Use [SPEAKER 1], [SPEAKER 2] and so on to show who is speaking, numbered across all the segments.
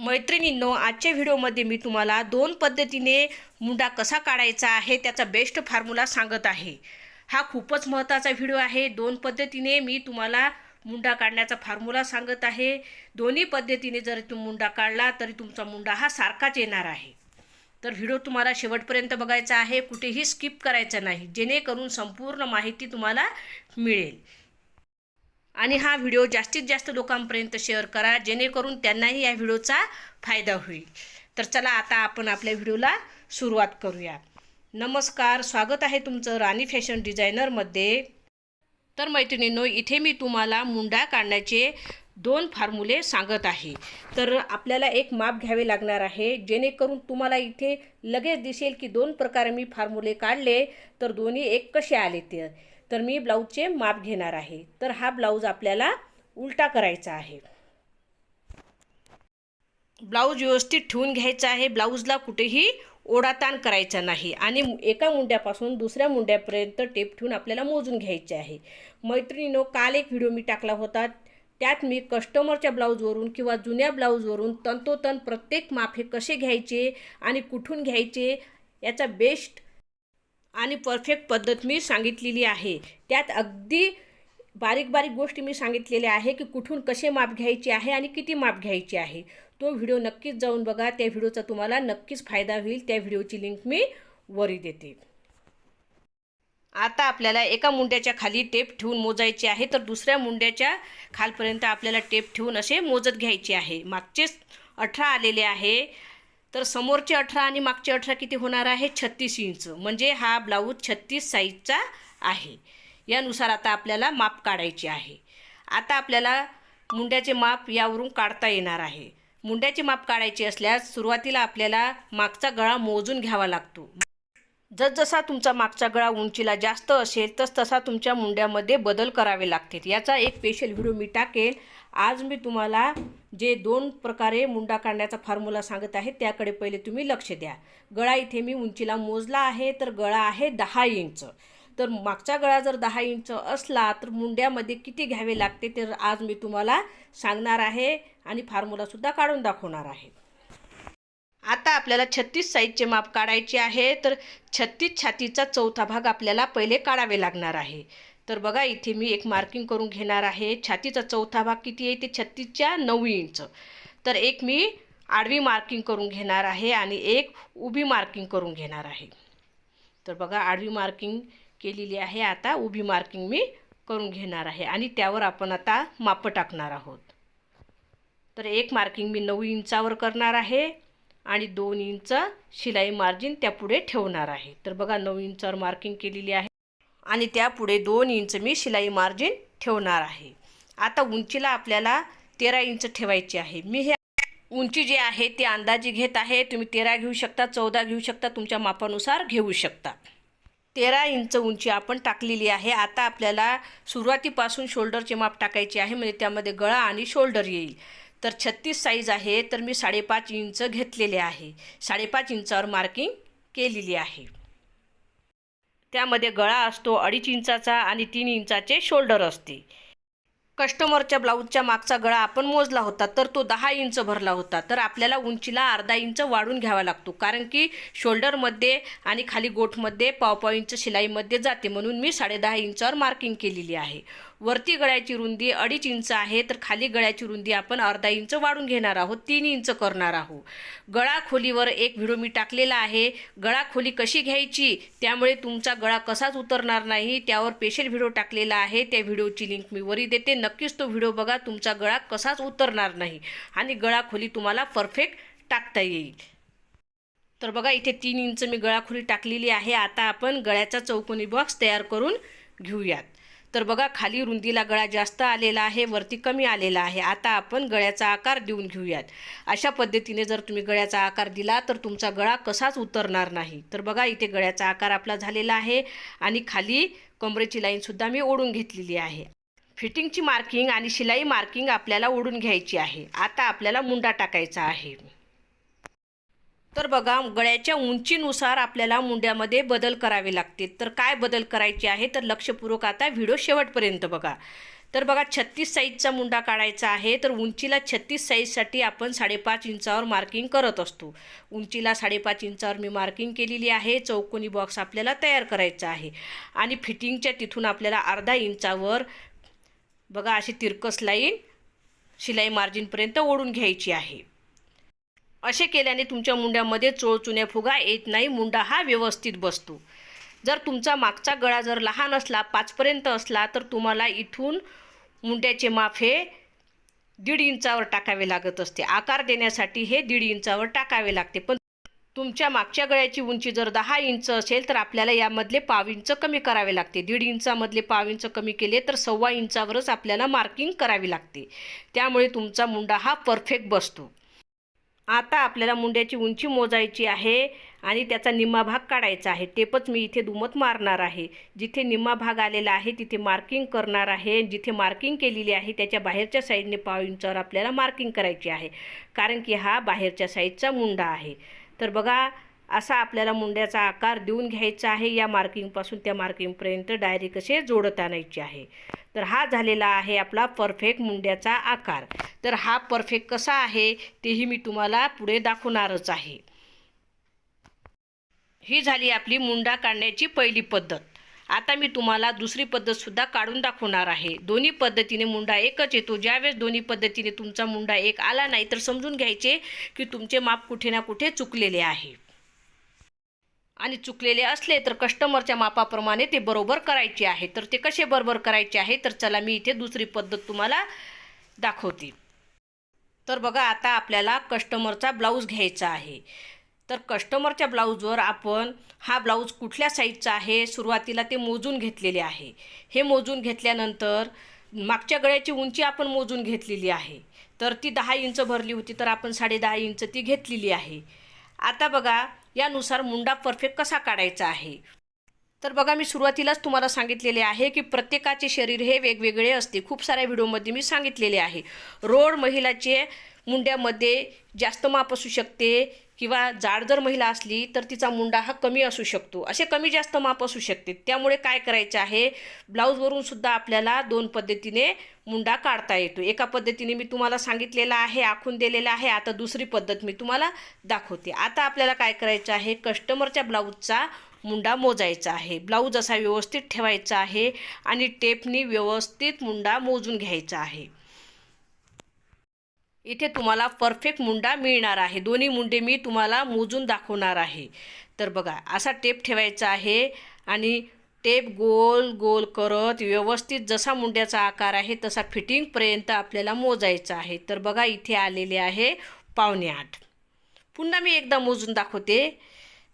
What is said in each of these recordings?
[SPEAKER 1] मैत्रिणींनो आजच्या व्हिडिओमध्ये मी तुम्हाला दोन पद्धतीने मुंडा कसा काढायचा आहे त्याचा बेस्ट फॉर्म्युला सांगत आहे. हा खूपच महत्त्वाचा व्हिडिओ आहे. दोन पद्धतीने मी तुम्हाला मुंडा काढण्याचा फॉर्म्युला सांगत आहे. दोन्ही पद्धतीने जर तुम्ही मुंडा काढला तरी तुमचा मुंडा हा सारखाच येणार आहे. तर व्हिडिओ तुम्हाला शेवटपर्यंत बघायचा आहे. कुठेही स्किप करायचा नाही. जेणेकरून संपूर्ण माहिती तुम्हाला मिळेल. आणि हा व्हिडिओ जास्तीत जास्त लोकांपर्यंत शेअर करा जेणेकरून त्यांनाही या व्हिडिओचा फायदा होईल. तर चला आता आपण आपल्या व्हिडिओला सुरुवात करूया. नमस्कार स्वागत आहे तुमचं राणी फॅशन डिझायनरमध्ये. तर मैत्रिणींनो इथे मी तुम्हाला मुंडा काढण्याचे दोन फॉर्मुले सांगत आहे. तर आपल्याला एक माप घ्यावे लागणार आहे जेणेकरून तुम्हाला इथे लगेच दिसेल की दोन प्रकारे मी फॉर्मुले काढले तर दोन्ही एक कसे आले ते. तर मी ब्लाऊजचे माप घेणार आहे. तर हा ब्लाऊज आपल्याला उलटा करायचा आहे. ब्लाऊज व्यवस्थित ठेवून घ्यायचा आहे. ब्लाऊजला कुठेही ओढाताण करायचा नाही आणि एका मुंड्यापासून दुसऱ्या मुंड्यापर्यंत टेप ठेवून आपल्याला मोजून घ्यायचे आहे. मैत्रिणीनो काल एक व्हिडिओ मी टाकला होता. त्यात मी कस्टमरच्या ब्लाऊजवरून किंवा जुन्या ब्लाऊजवरून तंतोतंत प्रत्येक माप हे कसे घ्यायचे आणि कुठून घ्यायचे याचा बेस्ट आणि परफेक्ट पद्धत मी सांगितलेली आहे. त्यात अगदी बारीक बारीक गोष्टी मी सांगितलेल्या आहे की कुठून कसे माप घ्यायचे आहे आणि किती माप घ्यायचे आहे. तो व्हिडिओ नक्कीच जाऊन बघा. त्या व्हिडिओचा तुम्हाला नक्कीच फायदा होईल. त्या व्हिडिओची लिंक मी वरी देते. आता आपल्याला एका मुंड्याच्या खाली टेप ठेवून मोजायचे आहे. तर दुसऱ्या मुंड्याच्या खालपर्यंत आपल्याला टेप ठेवून असे मोजत घ्यायचे आहे. मागचेच अठरा आलेले आहे. तर समोरचे अठरा आणि मागचे अठरा किती होणार आहे? छत्तीस इंच. म्हणजे हा ब्लाऊज छत्तीस साईजचा आहे. यानुसार आता आपल्याला माप काढायचे आहे. आता आपल्याला मुंड्याचे माप यावरून काढता येणार आहे. मुंड्याचे माप काढायचे असल्यास सुरुवातीला आपल्याला मागचा गळा मोजून घ्यावा लागतो. जसजसा तुमचा मागचा गळा उंचीला जास्त असेल तस तसा तुमच्या मुंड्यामध्ये बदल करावे लागतील. याचा एक स्पेशल व्हिडिओ मी टाकेल. आज मी तुम्हाला जे दोन प्रकारे मुंडा काढण्याचा फॉर्म्युला सांगत आहे त्याकडे पहिले तुम्ही लक्ष द्या. गळा इथे मी उंचीला मोजला आहे तर गळा आहे दहा इंच. तर मागचा गळा जर दहा इंच असला तर मुंड्यामध्ये किती घ्यावे लागते तर आज मी तुम्हाला सांगणार आहे आणि फॉर्म्युलासुद्धा काढून दाखवणार आहे. आता आपल्याला छत्तीस साईजचे माप काढायचे आहे तर छत्तीस छातीचा चौथा भाग आपल्याला पहिले काढावे लागणार आहे. तर बघा इथे मी एक मार्किंग करून घेणार आहे. छातीचा चौथा भाग किती आहे? ते छत्तीसच्या नऊ इंच. तर एक मी आडवी मार्किंग करून घेणार आहे आणि एक उभी मार्किंग करून घेणार आहे. तर बघा आडवी मार्किंग केलेली आहे. आता उभी मार्किंग मी करून घेणार आहे आणि त्यावर आपण आता मापं टाकणार आहोत. तर एक मार्किंग मी नऊ इंचावर करणार आहे आणि दोन इंच शिलाई मार्जिन त्यापुढे ठेवणार आहे. तर बघा नऊ इंचावर मार्किंग केलेली आहे. आणि त्यापुढे दोन इंच मी शिलाई मार्जिन ठेवणार आहे. आता उंचीला आपल्याला तेरा इंच ठेवायची आहे. मी हे उंची जी आहे ते अंदाजे घेत आहे. तुम्ही तेरा घेऊ शकता चौदा घेऊ शकता तुमच्या मापानुसार घेऊ शकता. तेरा इंच उंची आपण टाकलेली आहे. आता आपल्याला सुरुवातीपासून शोल्डरचे माप टाकायचे आहे. म्हणजे त्यामध्ये गळा आणि शोल्डर येईल. तर छत्तीस साईज आहे. तर मी साडेपाच इंच घेतलेले आहे. साडेपाच इंचावर मार्किंग केलेली आहे. त्यामध्ये गळा असतो अडीच इंचाचा आणि तीन इंचाचे शोल्डर असते. कस्टमरच्या ब्लाऊजच्या मागचा गळा आपण मोजला होता तर तो दहा इंच भरला होता. तर आपल्याला उंचीला अर्धा इंच वाढून घ्यावा लागतो. कारण की शोल्डरमध्ये आणि खाली गोठमध्ये पावपाव इंच शिलाईमध्ये जाते. म्हणून मी साडेदहा इंचावर मार्किंग केलेली आहे. वरती गळ्याची रुंदी अडीच इंच आहे तर खाली गळ्याची रुंदी आपण अर्धा इंच वाढून घेणार आहोत तीन इंच करणार आहोत. गळा खोलीवर एक व्हिडिओ मी टाकलेला आहे. गळा खोली कशी घ्यायची त्यामुळे तुमचा गळा कसाच उतरणार नाही त्यावर स्पेशल व्हिडिओ टाकलेला आहे. त्या व्हिडिओची लिंक मी वरी देते. नक्कीच तो व्हिडिओ बघा तुमचा गळा कसाच उतरणार नाही आणि गळा खोली तुम्हाला परफेक्ट टाकता येईल. तर बघा इथे तीन इंच मी गळाखोली टाकलेली आहे. आता आपण गळ्याचा चौकोनी बॉक्स तयार करून घेऊयात. तर बघा खाली रुंदीला गळा जास्त आलेला आहे वरती कमी आलेला आहे. आता आपण गळ्याचा आकार देऊन घेऊयात. अशा पद्धतीने जर तुम्ही गळ्याचा आकार दिला तर तुमचा गळा कसाच उतरणार नाही. तर बघा इथे गळ्याचा आकार आपला झालेला आहे आणि खाली कमरेची लाईनसुद्धा मी ओढून घेतलेली आहे. फिटिंगची मार्किंग आणि शिलाई मार्किंग आपल्याला ओढून घ्यायची आहे. आता आपल्याला मुंडा टाकायचा आहे. तर बघा गळ्याच्या उंचीनुसार आपल्याला मुंड्यामध्ये बदल करावे लागतील. तर काय बदल करायचे आहे? तर लक्षपूर्वक आता व्हिडिओ शेवटपर्यंत बघा. तर बघा छत्तीस साईजचा मुंडा काढायचा आहे. तर उंचीला छत्तीस साईजसाठी आपण साडेपाच इंचावर मार्किंग करत असतो. उंचीला साडेपाच इंचावर मी मार्किंग केलेली आहे. चौकोनी बॉक्स आपल्याला तयार करायचा आहे. आणि फिटिंगच्या तिथून आपल्याला अर्धा इंचावर बघा अशी तिरकस लाईन शिलाई मार्जिनपर्यंत ओढून घ्यायची आहे. असे केल्याने तुमच्या मुंड्यामध्ये चोळचुन्या फुगा येत नाही मुंडा हा व्यवस्थित बसतो. जर तुमचा मागचा गळा जर लहान असला पाचपर्यंत असला तर तुम्हाला इथून मुंड्याचे माप हे दीड इंचावर टाकावे लागत असते. आकार देण्यासाठी हे दीड इंचावर टाकावे लागते. पण तुमच्या मागच्या गळ्याची उंची जर दहा इंच असेल तर आपल्याला यामधले पाव इंच कमी करावे लागते. दीड इंचामधले पाव इंच कमी केले तर सव्वा इंचावरच आपल्याला मार्किंग करावी लागते. त्यामुळे तुमचा मुंडा हा परफेक्ट बसतो. आता आपल्याला मुंड्याची उंची मोजायची आहे आणि त्याचा निम्मा भाग काढायचा आहे. टेपच मी इथे दुमत मारणार आहे. जिथे निम्मा भाग आलेला आहे तिथे मार्किंग करणार आहे. जिथे मार्किंग केलेली आहे त्याच्या बाहेरच्या साईडने पाव इंचावर आपल्याला मार्किंग करायची आहे. कारण की हा बाहेरच्या साईडचा मुंडा आहे. तर बघा असा आपल्याला मुंड्याचा आकार देऊन घ्यायचा आहे. या मार्किंगपासून त्या मार्किंगपर्यंत डायरी कसे जोडत आणायची आहे? तर हा झालेला आहे आपला परफेक्ट मुंड्याचा आकार. तर हा परफेक्ट कसा आहे तेही मी तुम्हाला पुढे दाखवणारच आहे. ही झाली आपली मुंडा काढण्याची पहिली पद्धत. आता मी तुम्हाला दुसरी पद्धतसुद्धा काढून दाखवणार आहे. दोन्ही पद्धतीने मुंडा एकच येतो. ज्यावेळेस दोन्ही पद्धतीने तुमचा मुंडा एक आला नाही तर समजून घ्यायचे की तुमचे माप कुठे ना कुठे चुकलेले आहे. आणि चुकलेले असले तर कस्टमरच्या मापाप्रमाणे ते बरोबर करायचे आहे. तर ते कसे बरोबर करायचे आहे? तर चला मी इथे दुसरी पद्धत तुम्हाला दाखवते. तर बघा आता आपल्याला कस्टमरचा ब्लाऊज घ्यायचा आहे. तर कस्टमरच्या ब्लाऊजवर आपण हा ब्लाऊज कुठल्या साईजचा आहे सुरुवातीला ते मोजून घेतलेले आहे. हे मोजून घेतल्यानंतर मागच्या गळ्याची उंची आपण मोजून घेतलेली आहे. तर ती दहा इंच भरली होती तर आपण साडेदहा इंच ती घेतलेली आहे. आता बघा यानुसार मुंडा परफेक्ट कसा काढायचा आहे. तर बघा मी सुरुवातीलाच तुम्हाला सांगितलेले आहे की प्रत्येकाचे शरीर हे वेगवेगळे असते. खूप साऱ्या व्हिडिओमध्ये मी सांगितलेले आहे. रोड महिलाचे मुंड्यामध्ये जास्त माप असू शकते किंवा जाड जर महिला असली तर तिचा मुंडा हा कमी असू शकतो. असे कमी जास्त माप असू शकते. त्यामुळे काय करायचं आहे? ब्लाऊजवरून सुद्धा आपल्याला दोन पद्धतीने मुंडा काढता येतो. एका पद्धतीने मी तुम्हाला सांगितलेलं आहे आखून दिलेलं आहे. आता दुसरी पद्धत मी तुम्हाला दाखवते. आता आपल्याला काय करायचं आहे? कस्टमरच्या ब्लाऊजचा मुंडा मोजायचा आहे. ब्लाऊज असा व्यवस्थित ठेवायचा आहे आणि टेपनी व्यवस्थित मुंडा मोजून घ्यायचा आहे. इथे तुम्हाला परफेक्ट मुंडा मिळणार आहे. दोन्ही मुंडे मी तुम्हाला मोजून दाखवणार आहे. तर बघा असा टेप ठेवायचा आहे आणि टेप गोल गोल करत व्यवस्थित जसा मुंड्याचा आकार आहे तसा फिटिंगपर्यंत आपल्याला मोजायचा आहे. तर बघा इथे आलेले आहे पावणे आठ. पुन्हा मी एकदा मोजून दाखवते.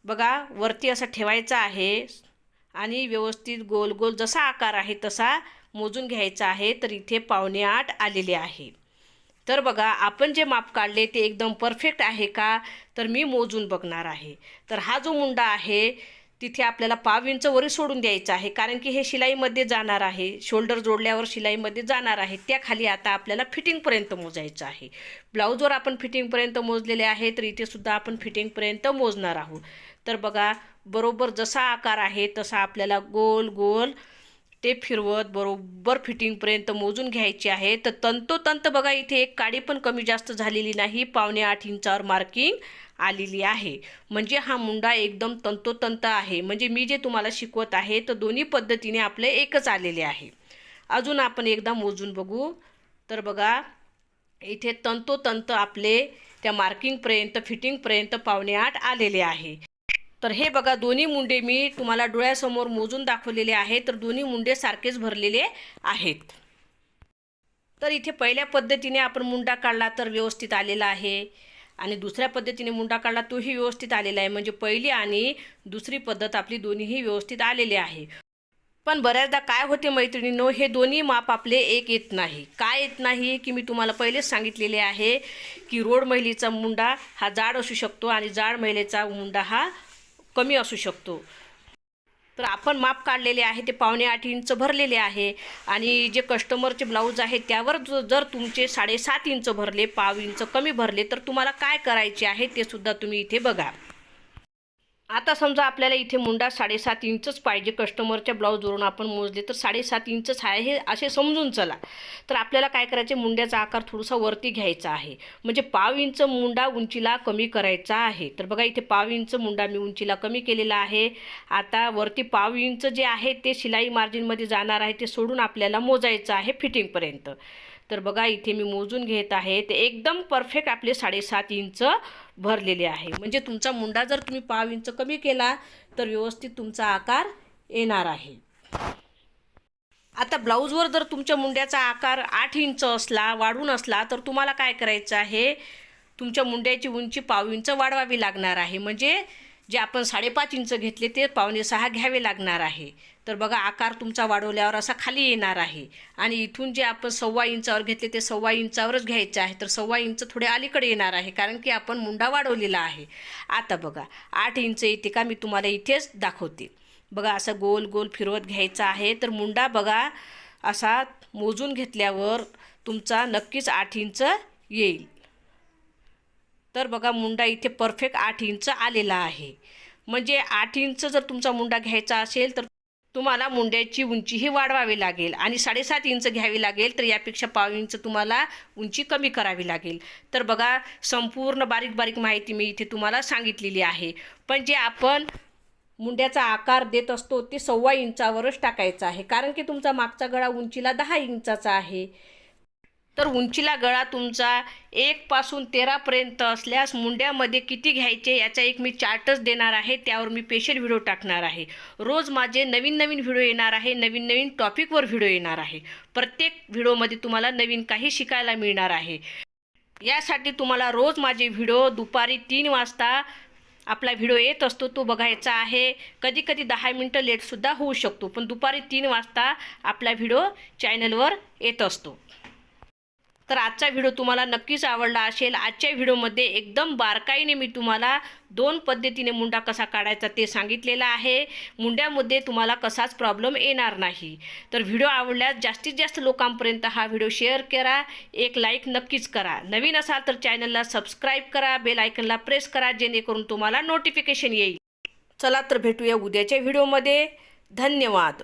[SPEAKER 1] बघा वरती असा ठेवायचा आहे आणि व्यवस्थित गोल गोल जसा आकार आहे तसा मोजून घ्यायचा आहे. तर इथे पावणे आठ आलेले आहे. तर बघा आपण जे माप काढले ते एकदम परफेक्ट आहे का? तर मी मोजून बघणार आहे. तर हा जो मुंडा आहे तिथे आपल्याला पाव इंच वरी सोडून द्यायचं आहे कारण की हे शिलाईमध्ये जाणार आहे. शोल्डर जोडल्यावर शिलाईमध्ये जाणार आहे. त्याखाली आता आपल्याला फिटिंगपर्यंत मोजायचं आहे. ब्लाऊजवर आपण फिटिंगपर्यंत मोजलेले आहे तर इथे सुद्धा आपण फिटिंगपर्यंत मोजणार आहोत. तर बघा बरोबर जसा आकार आहे तसा आपल्याला गोल गोल टेप फिरवत बरोबर फिटिंगपर्यंत मोजून घ्यायचे आहे. तर तंतोतंत बघा इथे एक काडी पण कमी जास्त झालेली नाही. पावणे आठ इंचावर मार्किंग आलेली आहे. म्हणजे हा मुंडा एकदम तंतोतंत आहे. म्हणजे मी जे तुम्हाला शिकवत आहे तर दोन्ही पद्धतीने आपले एकच आलेले आहे. अजून आपण एकदा मोजून बघू. तर बघा इथे तंतोतंत आपले त्या मार्किंगपर्यंत फिटिंगपर्यंत पावणे आठ आलेले आहे. तर हे बघा दोन्ही मुंडे मी तुम्हाला डोळ्यासमोर मोजून दाखवलेले आहे तर दोन्ही मुंडे सारखेच भरलेले आहेत. तर इथे पहिल्या पद्धतीने आपण मुंडा काढला तर व्यवस्थित आलेला आहे. आणि दुसऱ्या पद्धतीने मुंडा काढला तोही व्यवस्थित आलेला आहे. म्हणजे पहिली आणि दुसरी पद्धत आपली दोन्हीही व्यवस्थित आलेली आहे. पण बऱ्याचदा काय होते मैत्रिणींनो हे दोन्ही माप आपले एक येत नाही. काय येत नाही की मी तुम्हाला पहिलेच सांगितलेले आहे की रोड महिलेचा मुंडा हा जाड असू शकतो आणि जाड महिलेचा मुंडा हा कमी असू शकतो. तर आपण माप काढलेले आहे ते पावणे आठ इंच भरलेले आहे आणि जे कस्टमरचे ब्लाऊज आहे त्यावर जर तुमचे साडेसात इंच भरले पाव इंच कमी भरले तर तुम्हाला काय करायचे आहे ते सुद्धा तुम्ही इथे बघा. आता समजा आपल्याला इथे मुंडा साडेसात इंचच पाहिजे कस्टमरच्या ब्लाऊजवरून आपण मोजले तर साडेसात इंचच आहे हे असे समजून चला. तर आपल्याला काय करायचे मुंड्याचा आकार थोडासा वरती घ्यायचा आहे. म्हणजे पाव इंच मुंडा उंचीला कमी करायचा आहे. तर बघा इथे पाव इंच मुंडा मी उंचीला कमी केलेला आहे. आता वरती पाव इंच जे आहे ते शिलाई मार्जिनमध्ये जाणार आहे ते सोडून आपल्याला मोजायचं आहे फिटिंगपर्यंत. तर बघा इथे मी मोजून घेत आहे ते एकदम परफेक्ट आपले साडेसात इंच भरलेले आहे. म्हणजे तुमचा मुंडा जर तुम्ही पाव इंच कमी केला तर व्यवस्थित तुमचा आकार येणार आहे. आता ब्लाऊजवर जर तुमच्या मुंड्याचा आकार आठ इंच असला वाढून असला तर तुम्हाला काय करायचं आहे? तुमच्या मुंड्याची उंची पाव इंच वाढवावी लागणार आहे. म्हणजे जे आपण साडेपाच इंच घेतले ते पावणे सहा घ्यावे लागणार आहे. तर बघा आकार तुमचा वाढवल्यावर असा खाली येणार आहे. आणि इथून जे आपण सव्वा इंचावर घेतले ते सव्वा इंचावरच घ्यायचे आहे. तर सव्वा इंच थोडे अलीकडे येणार आहे कारण की आपण मुंडा वाढवलेला आहे. आता बघा आठ इंच येते का मी तुम्हाला इथेच दाखवते. बघा असं गोल गोल फिरवत घ्यायचा आहे. तर मुंडा बघा असा मोजून घेतल्यावर तुमचा नक्कीच आठ इंच येईल. तर बघा मुंडा इथे परफेक्ट आठ इंच आलेला आहे. म्हणजे आठ इंच जर तुमचा मुंडा घ्यायचा असेल तर तुम्हाला मुंड्याची उंचीही वाढवावी लागेल आणि साडेसात इंच घ्यावी लागेल तर यापेक्षा पाव इंच तुम्हाला उंची कमी करावी लागेल. तर बघा संपूर्ण बारीक बारीक माहिती मी इथे तुम्हाला सांगितलेली आहे. पण जे आपण मुंड्याचा आकार देत असतो ते सव्वा इंचावरच टाकायचा आहे. कारण की तुमचा मागचा गळा उंचीला दहा इंचाचा आहे. तर उंचीला गळा तुमचा एकपासून तेरापर्यंत असल्यास मुंड्यामध्ये किती घ्यायचे याचा एक मी चार्टच देणार आहे. त्यावर मी स्पेशल व्हिडिओ टाकणार आहे. रोज माझे नवीन नवीन व्हिडिओ येणार आहे. नवीन नवीन टॉपिकवर व्हिडिओ येणार आहे. प्रत्येक व्हिडिओमध्ये तुम्हाला नवीन काही शिकायला मिळणार आहे. यासाठी तुम्हाला रोज माझे व्हिडिओ दुपारी तीन वाजता आपला व्हिडिओ येत असतो. तो बघायचा आहे. कधी कधी दहा मिनटं लेटसुद्धा होऊ शकतो. पण दुपारी तीन वाजता आपला व्हिडिओ चॅनलवर येत असतो. तर आजचा व्हिडिओ तुम्हाला नक्कीच आवडला असेल. आजच्या व्हिडिओमध्ये एकदम बारकाईने मी तुम्हाला दोन पद्धतीने मुंडा कसा काढायचा ते सांगितलेलं आहे. मुंड्यामध्ये तुम्हाला कसाच प्रॉब्लेम येणार नाही. तर व्हिडिओ आवडल्यास जास्तीत जास्त लोकांपर्यंत हा व्हिडिओ शेअर करा. एक लाईक नक्कीच करा. नवीन असाल तर चॅनलला सबस्क्राईब करा. बेल आयकनला प्रेस करा जेणेकरून तुम्हाला नोटिफिकेशन येईल. चला तर भेटूया उद्याच्या व्हिडिओमध्ये. धन्यवाद.